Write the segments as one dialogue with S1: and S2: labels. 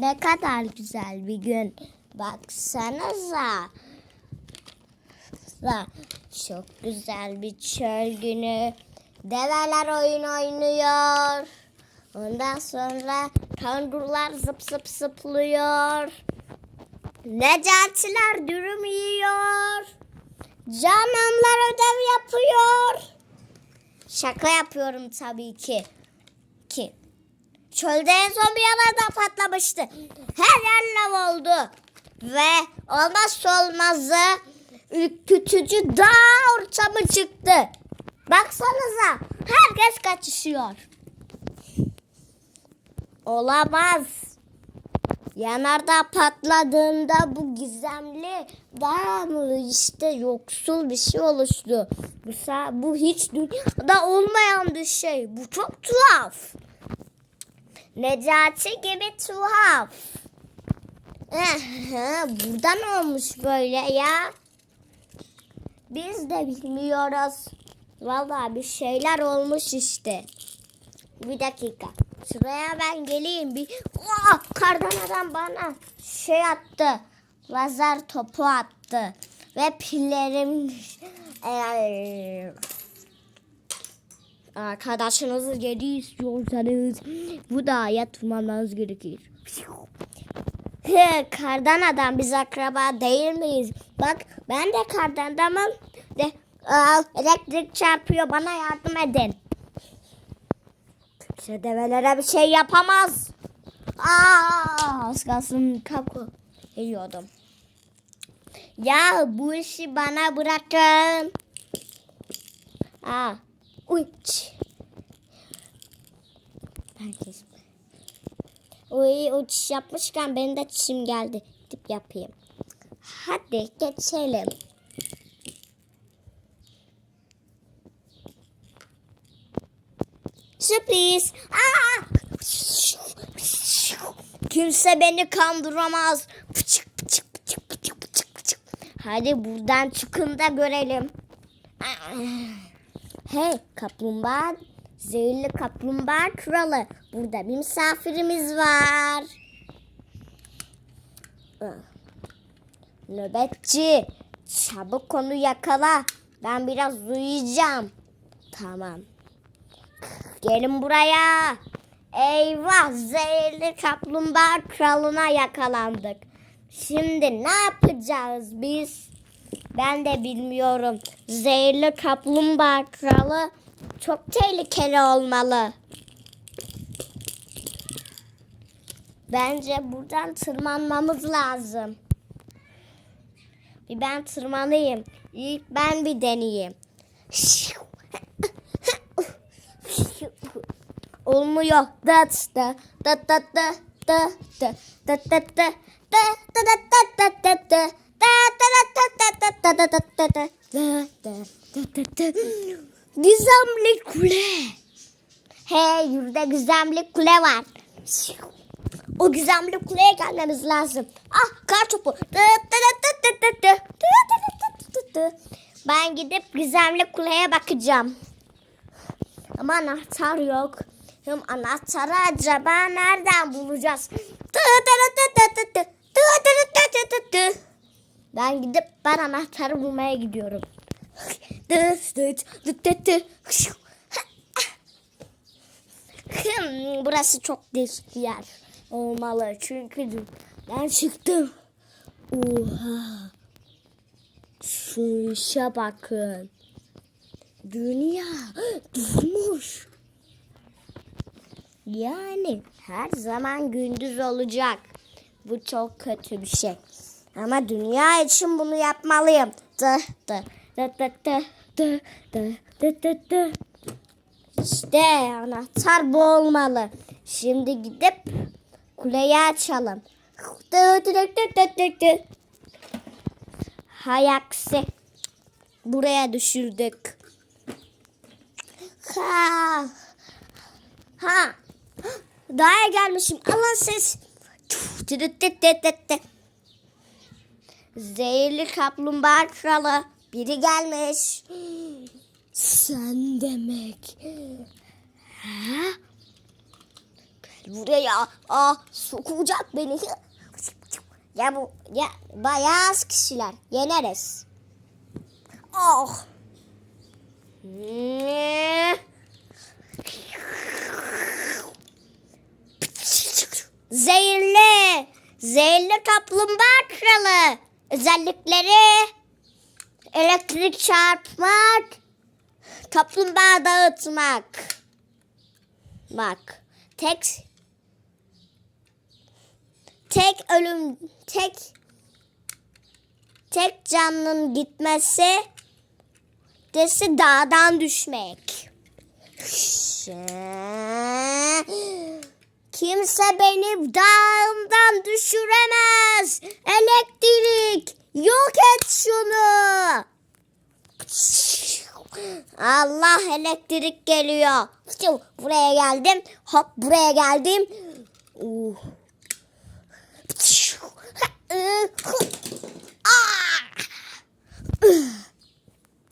S1: Ne kadar güzel bir gün. Baksanıza. Sa- Çok güzel bir çöl günü. Develer oyun oynuyor. Ondan sonra kangurlar zıp zıp zıplıyor. Necatiler dürüm yiyor. Cananlar ödev yapıyor. Şaka yapıyorum tabii ki. Ki. Çölde en son bir yerlerden patlamıştı. Her yer lav oldu. Ve olmazsa olmazı ürkütücü dağ ortamı çıktı. Baksanıza herkes kaçışıyor. Olamaz. Yanardağ patladığında bu gizemli dağ mı işte yoksul bir şey oluştu. Bu, bu hiç dünyada olmayan bir şey. Bu çok tuhaf. Necati gibi tuhaf. Burada ne olmuş böyle ya? Biz de bilmiyoruz. Vallahi bir şeyler olmuş işte. Bir dakika. Şuraya ben geleyim bir. Aa, kardan adam bana şey attı. Lazer topu attı. Ve pillerim Eee, arkadaşınızı geri istiyorsanız bu dağa tırmanmanız gerekir. He, kardan adam biz akraba değil miyiz? Bak ben de kardan adamım. De, elektrik çarpıyor bana yardım edin. Kimse develere bir şey yapamaz. Aa, az kalsın kapı yiyordum. Ya bu işi bana bırakın. Aa, uç. Herkes. Uy uçuş yapmışken benim de çişim geldi. Tip yapayım. Hadi geçelim. Sürpriz. Aa! Kimse beni kandıramaz. Pıçık pıçık pıçık pıçık pıçık pıçık. Hadi buradan çıkın da görelim. Hey kaplumbağa, zehirli kaplumbağa kralı. Burada bir misafirimiz var. Nöbetçi, çabuk onu yakala. Ben biraz uyuyacağım. Tamam. Gelin buraya. Eyvah zehirli kaplumbağa kralına yakalandık. Şimdi ne yapacağız biz? Ben de bilmiyorum. Zehirli kaplumbağa kralı çok tehlikeli olmalı. Bence buradan tırmanmamız lazım. Bir ben tırmanayım. İlk ben bir deneyeyim. Olmuyor. Dat da da da da da da da da da da da da da da da da Gizemli kule. Hey yurda gizemli kule var. O gizemli kuleye gelmemiz lazım. Ah kar topu. Ben gidip gizemli kuleye bakacağım. Ama anahtar yok. Hem anahtarı acaba nereden bulacağız? Ben gidip ben anahtarı bulmaya gidiyorum. Hmm, Burası çok değişik bir yer olmalı. Çünkü ben çıktım. Oha. Şu işe bakın. Dünya durmuş. Yani her zaman gündüz olacak. Bu çok kötü bir şey. Ama dünya için bunu yapmalıyım. Dı dı dı dı dı dı dı dı dı dı. İşte anahtar bu olmalı. Şimdi gidip kuleyi açalım. Dı dı dı dı dı dı dı. Hay aksi. Buraya düşürdük. Ha. Ha. Daha gelmişim. Dı dı. Zehirli kaplumbağa kralı. Biri gelmiş. Sen demek. Ha? Gel buraya. Aa, sokacak beni. Ya bu ya bayağı az kişiler. Yeneriz. Oh. Zehirli. Zehirli kaplumbağa kralı. Özellikleri elektrik çarpmak, kaplumbağa dağıtmak. Bak. Tek tek ölüm tek tek canının gitmesi desi dağdan düşmek. Kimse beni dağımdan düşüremez. Elektrik yok et şunu. Allah elektrik geliyor. Buraya geldim. Hop buraya geldim. Uh. Ah!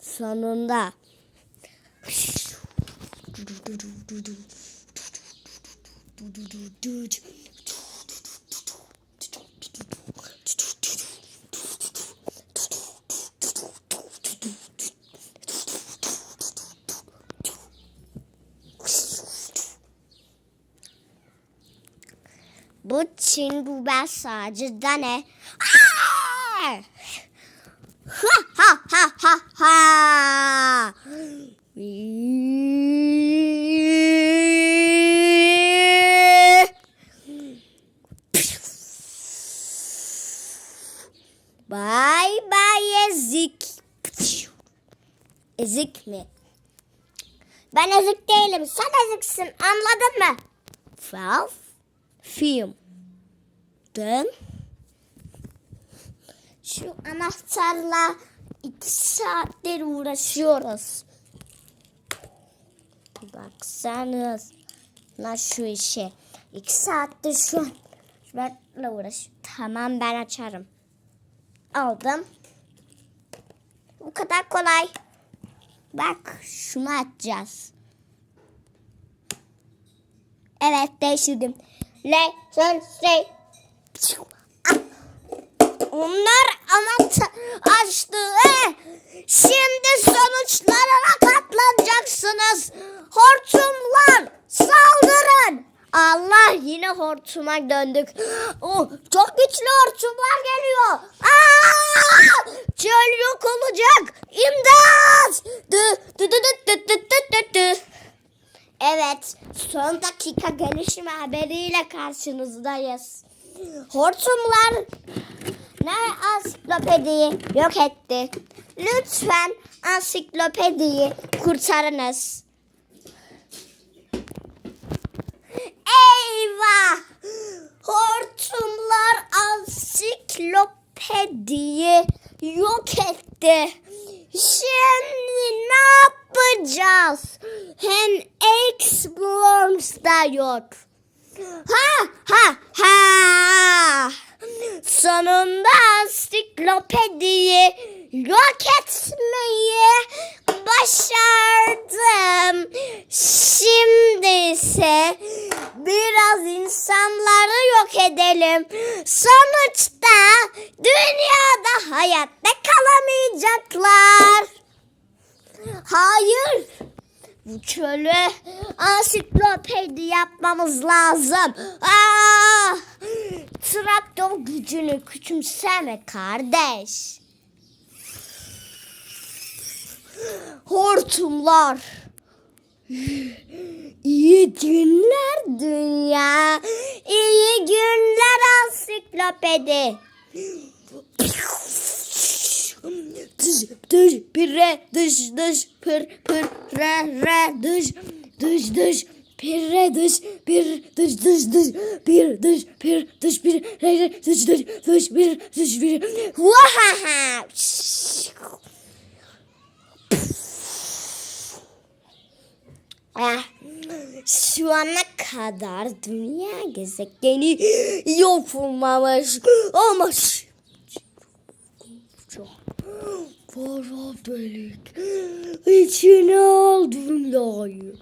S1: Sonunda. Bu Çin bu ben sadece dane. Ha ha ha ha ha. Mi? Ben ezik değilim. Sen eziksin. Anladın mı? Well, film. Dön. Şu anahtarla iki saattir uğraşıyoruz. Baksanız. Lan şu işe. İki saattir şu an. Şunlarla uğraş. Tamam ben açarım. Aldım. Bu kadar kolay. Bak şunu açacağız. Evet değiştirdim. Le, sen, şey. Onlar anahtar açtı. Şimdi sonuçlarına katlanacaksınız. hortuma döndük. Oh, çok güçlü hortumlar geliyor. Aa! Çöl yok olacak. İmdat! Dü, dü, dü, dü, dü, dü, dü, dü. Evet, son dakika gelişme haberiyle karşınızdayız. Hortumlar ne ansiklopediyi yok etti. Lütfen ansiklopediyi kurtarınız. Eyvah! Hortumlar ansiklopediyi yok etti. Şimdi ne yapacağız? Hem X-Worms da yok. Ha ha ha! Sonunda ansiklopediyi yok etmeyi başardım. Şimdi ise biraz insanları yok edelim. Sonuçta dünyada hayatta kalamayacaklar. Hayır. Bu çöle ansiklopedi yapmamız lazım. Aa! Traktör gücünü küçümseme kardeş. Hortumlar. İyi günler dünya. İyi günler mahvedi.
S2: Dış dış pire dış dış pır pır re re dış dış dış pire dış bir dış dış dış bir dış bir dış bir re re dış dış dış bir dış bir
S1: Vahaha. Şu ana kadar dünya gezegeni yok olmamış. Ama
S2: Kara delik. İçine al dünyayı